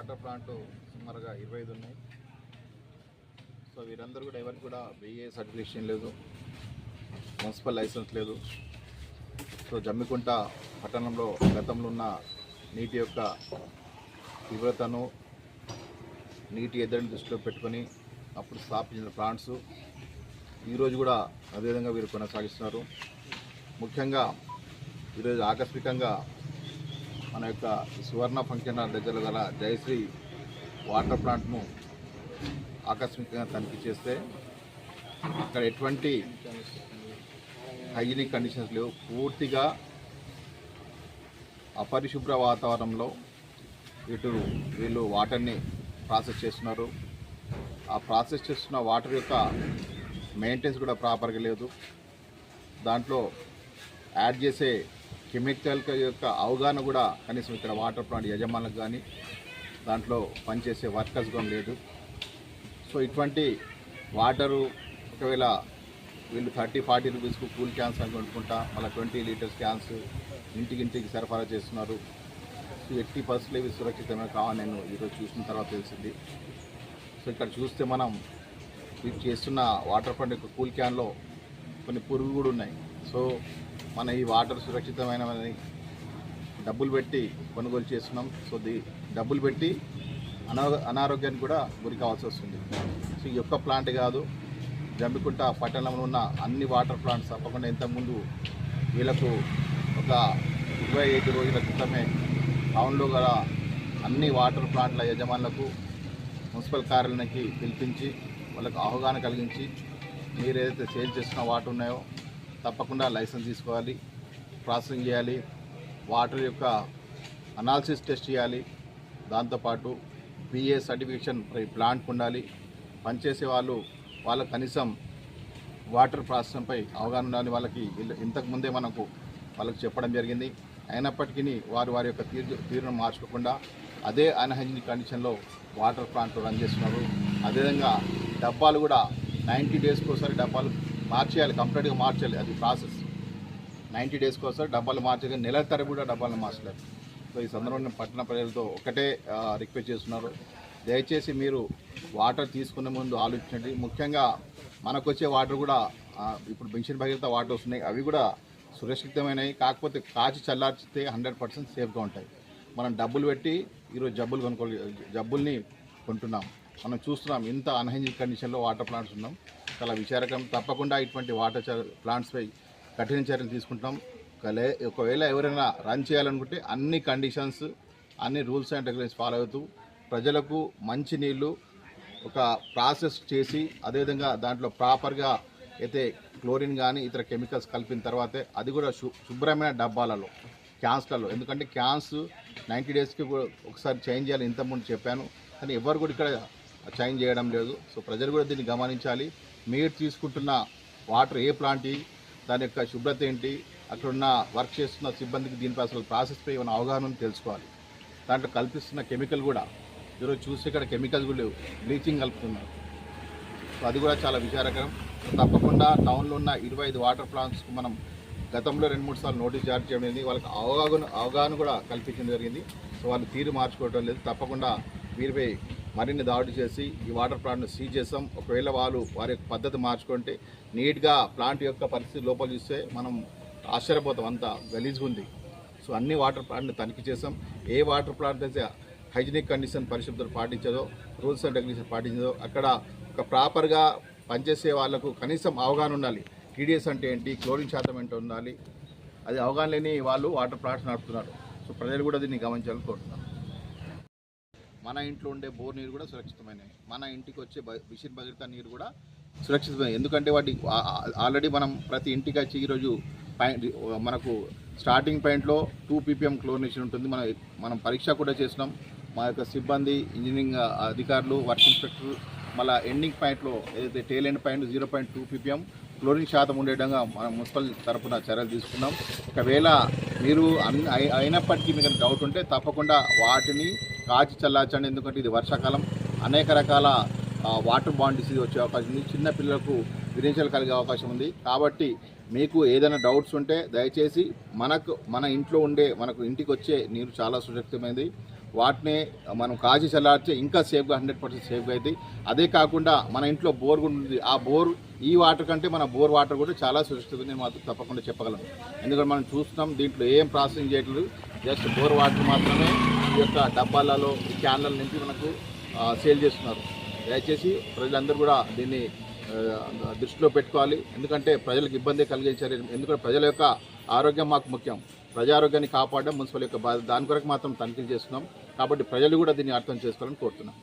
Water plant సుమారుగా ఇరవై ఐదు ఉన్నాయి. సో వీరందరూ కూడా ఎవరికి కూడా బిఏ సర్టిఫికేషన్ లేదు మున్సిపల్ లైసెన్స్ లేదు. సో జమ్మికుంట పట్టణంలో గతంలో ఉన్న నీటి యొక్క తీవ్రతను నీటి ఎద్దడిని దృష్టిలో పెట్టుకొని అప్పుడు స్థాపించిన ప్లాంట్స్ ఈరోజు కూడా అదేవిధంగా వీరు కొనసాగిస్తున్నారు. ముఖ్యంగా ఈరోజు ఆకస్మికంగా మన యొక్క సువర్ణ ఫంక్షన్ హాల్ దగ్గర గల జయశ్రీ వాటర్ ప్లాంట్ను ఆకస్మికంగా తనిఖీ చేస్తే అక్కడ ఎటువంటి హైజీనిక్ కండిషన్స్ లేవు. పూర్తిగా అపరిశుభ్ర వాతావరణంలో ఇటు వీళ్ళు వాటర్ని ప్రాసెస్ చేస్తున్నారు. ఆ ప్రాసెస్ చేస్తున్న వాటర్ యొక్క మెయింటెనెన్స్ కూడా ప్రాపర్గా లేదు. దాంట్లో యాడ్ చేసే కెమికల్ యొక్క అవగాహన కూడా కనీసం ఇక్కడ వాటర్ ప్లాంట్ యజమానులకు కానీ దాంట్లో పనిచేసే వర్కర్స్ కూడా లేదు. సో ఇటువంటి వాటరు ఒకవేళ వీళ్ళు థర్టీ ఫార్టీ రూపీస్కు కూల్ క్యాన్స్ అని కొనుక్కుంటా మళ్ళీ ట్వంటీ లీటర్స్ క్యాన్స్ ఇంటికి ఇంటికి సరఫరా చేస్తున్నారు. సో ఎట్టి పరిస్థితులు ఇవి సురక్షితమే కావాలని నేను ఈరోజు చూసిన తర్వాత తెలిసింది. సో ఇక్కడ చూస్తే మనం వీళ్ళు చేస్తున్న వాటర్ ప్లాంట్ యొక్క కూల్ క్యాన్లో కొన్ని పురుగులు కూడా ఉన్నాయి. సో మన ఈ వాటర్ సురక్షితమైనవని డబ్బులు పెట్టి కొనుగోలు చేస్తున్నాం. సో ది డబ్బులు పెట్టి అనా అనారోగ్యానికి కూడా గురి కావాల్సి వస్తుంది. సో ఈ యొక్క ప్లాంట్ కాదు జంబికుంట పట్టణంలో ఉన్న అన్ని వాటర్ ప్లాంట్స్ తప్పకుండా ఇంతకుముందు వీళ్ళకు ఒక ఇరవై ఐదు రోజుల క్రితమే టౌన్లో గల అన్ని వాటర్ ప్లాంట్ల యజమానులకు మున్సిపల్ కార్యాలయానికి పిలిపించి వాళ్ళకు అవగాహన కలిగించి మీరు ఏదైతే సేల్ చేస్తున్న వాటర్ ఉన్నాయో తప్పకుండా లైసెన్స్ తీసుకోవాలి ప్రాసెసింగ్ చేయాలి వాటర్ యొక్క అనాలిసిస్ టెస్ట్ చేయాలి దాంతోపాటు బిఏ సర్టిఫికేషన్ ప్లాంట్ ఉండాలి. పనిచేసే వాళ్ళు వాళ్ళ కనీసం వాటర్ ప్రాసెసింగ్పై అవగాహన ఉండాలని వాళ్ళకి వీళ్ళు ఇంతకుముందే మనకు వాళ్ళకి చెప్పడం జరిగింది. అయినప్పటికీ వారు వారి యొక్క తీరు తీరును మార్చుకోకుండా అదే అన్హైజీనిక్ కండిషన్లో వాటర్ ప్లాంట్ రన్ చేస్తున్నారు. అదేవిధంగా డబ్బాలు కూడా నైంటీ డేస్కి ఒకసారి డబ్బాలు మార్చేయాలి కంప్లీట్గా మార్చాలి అది ప్రాసెస్. నైంటీ డేస్కి వస్తారు డబ్బాలు మార్చాలి నెల తరబడి కూడా డబ్బాలను మార్చలేదు. సో ఈ సందర్భంగా పట్టణ ప్రజలతో ఒకటే రిక్వెస్ట్ చేస్తున్నారు. దయచేసి మీరు వాటర్ తీసుకునే ముందు ఆలోచించండి. ముఖ్యంగా మనకు వచ్చే వాటర్ కూడా ఇప్పుడు బెంషన్ భగీరథ వాటర్ వస్తున్నాయి. అవి కూడా సురక్షితమైనవి. కాకపోతే కాచి చల్లార్చితే హండ్రెడ్ పర్సెంట్ సేఫ్గా ఉంటాయి. మనం డబ్బులు పెట్టి ఈరోజు జబ్బులు కొనుక్కోవాలి జబ్బుల్ని కొంటున్నాం. మనం చూస్తున్నాం ఇంత అన్హైజీనిక్ కండిషన్లో వాటర్ ప్లాంట్స్ ఉన్నాం. చాలా విచారకరం తప్పకుండా ఇటువంటి వాటర్ ప్లాంట్స్పై కఠిన చర్యలు తీసుకుంటాం కలే ఒకవేళ ఎవరైనా రన్ చేయాలనుకుంటే అన్ని కండిషన్స్ అన్ని రూల్స్ అండ్ రెగ్యులేషన్స్ ఫాలో అవుతూ ప్రజలకు మంచి నీళ్ళు ఒక ప్రాసెస్ చేసి అదేవిధంగా దాంట్లో ప్రాపర్గా అయితే క్లోరిన్ కానీ ఇతర కెమికల్స్ కలిపిన తర్వాతే అది కూడా శు శుభ్రమైన డబ్బాలలో క్యాన్స్లలో. ఎందుకంటే క్యాన్స్ నైంటీ డేస్కి కూడా ఒకసారి చేంజ్ చేయాలి. ఇంతకుముందు చెప్పాను. కానీ ఎవరు కూడా ఇక్కడ చేంజ్ చేయడం లేదు. సో ప్రజలు కూడా దీన్ని గమనించాలి. మీరు తీసుకుంటున్న వాటర్ ఏ ప్లాంట్ దాని యొక్క శుభ్రత ఏంటి? అక్కడున్న వర్క్ చేస్తున్న సిబ్బందికి దీనిపై అసలు ప్రాసెస్పై ఏమైనా అవగాహన తెలుసుకోవాలి. దాంట్లో కల్పిస్తున్న కెమికల్ కూడా ఈరోజు చూస్తే ఇక్కడ కెమికల్స్ కూడా లేవు బ్లీచింగ్ కలుపుతున్నారు. సో అది కూడా చాలా విచారకరం. తప్పకుండా టౌన్లో ఉన్న ఇరవై ఐదు వాటర్ ప్లాంట్స్కి మనం గతంలో రెండు మూడు సార్లు నోటీస్ జారీ చేయడం జరిగింది. వాళ్ళకి అవగాహన అవగాహన కూడా కల్పించడం జరిగింది. సో వాళ్ళు తీరు మార్చుకోవడం లేదు. తప్పకుండా వీరిపై మరిన్ని దాడి చేసి ఈ వాటర్ ప్లాంట్ను సీజ్ చేస్తాం ఒకవేళ వాళ్ళు వారి యొక్క పద్ధతి మార్చుకుంటే నీట్గా ప్లాంట్ యొక్క పరిస్థితి లోపల చూస్తే మనం ఆశ్చర్యపోతాం. అంతా గలీజ్గా ఉంది. సో అన్ని వాటర్ ప్లాంట్ని తనిఖీ చేసాం ఏ వాటర్ ప్లాంట్ అయితే హైజీనిక్ కండిషన్ పరిశుభ్రత పాటించదో రూల్స్ అండ్ రెగ్యులేషన్ పాటించదో అక్కడ ఒక ప్రాపర్గా పనిచేసే వాళ్ళకు కనీసం అవగాహన ఉండాలి. టీడీఎస్ అంటే ఏంటి? క్లోరిన్ శాతం ఏంటో ఉండాలి? అది అవగాహన లేని వాళ్ళు వాటర్ ప్లాంట్స్ నడుపుతున్నారు సో ప్రజలు కూడా దీన్ని గమనించాలని కోరుతున్నాను మన ఇంట్లో ఉండే బోర్ నీరు కూడా సురక్షితమైనవి. మన ఇంటికి వచ్చే మిషన్ భగీరథ నీరు కూడా సురక్షితమైన ఎందుకంటే వాటి ఆల్రెడీ మనం ప్రతి ఇంటికి వచ్చి ఈరోజు పాయింట్ మనకు స్టార్టింగ్ పాయింట్లో టూ పీపీఎం క్లోరినేషన్ ఉంటుంది. మన మనం పరీక్ష కూడా చేసినాం. మా యొక్క సిబ్బంది ఇంజనీరింగ్ అధికారులు వర్క్ ఇన్స్పెక్టర్ మళ్ళీ ఎండింగ్ పాయింట్లో ఏదైతే tail end point zero point two PPM chlorine శాతం ఉండేటంగా మనం మున్సిపల్ తరఫున చర్యలు తీసుకున్నాం. ఒకవేళ మీరు అన్- అయినప్పటికీ మీకు డౌట్ ఉంటే తప్పకుండా వాటిని కాచి చల్లార్చండి. ఎందుకంటే ఇది వర్షాకాలం. అనేక రకాల వాటర్ బాండ్ డిసీజ్ వచ్చే అవకాశం ఉంది. చిన్న పిల్లలకు విరేచలు కలిగే అవకాశం ఉంది. కాబట్టి మీకు ఏదైనా డౌట్స్ ఉంటే దయచేసి మనకు మన ఇంట్లో ఉండే మనకు ఇంటికి వచ్చే నీరు చాలా సురక్షితమైనది. వాటిని మనం కాచి చల్లార్చే ఇంకా సేఫ్గా హండ్రెడ్ పర్సెంట్ సేఫ్గా అవుతాయి అదే కాకుండా మన ఇంట్లో బోర్ ఉంటుంది ఆ బోర్ ఈ వాటర్ కంటే మన బోర్ వాటర్ కూడా చాలా సురక్షితంగా నేను మాత్రం తప్పకుండా చెప్పగలను ఎందుకంటే మనం చూస్తున్నాం దీంట్లో ఏం ప్రాసెసింగ్ చేయట్లేదు. జస్ట్ బోర్ వాటర్ మాత్రమే ఈ యొక్క డబ్బాలలో ఈ క్యాన్లలో నింపి మనకు సేల్ చేస్తున్నారు. దయచేసి ప్రజలందరూ కూడా దీన్ని దృష్టిలో పెట్టుకోవాలి. ఎందుకంటే ప్రజలకు ఇబ్బంది కలిగించారు ఎందుకంటే ప్రజల యొక్క ఆరోగ్యం మాకు ముఖ్యం. ప్రజారోగ్యాన్ని కాపాడడం మున్సిపల్ యొక్క బాధ్యత. దాని కొరకు మాత్రం తనిఖీలు చేస్తున్నాం. కాబట్టి ప్రజలు కూడా దీన్ని అర్థం చేసుకోవాలని కోరుతున్నాం.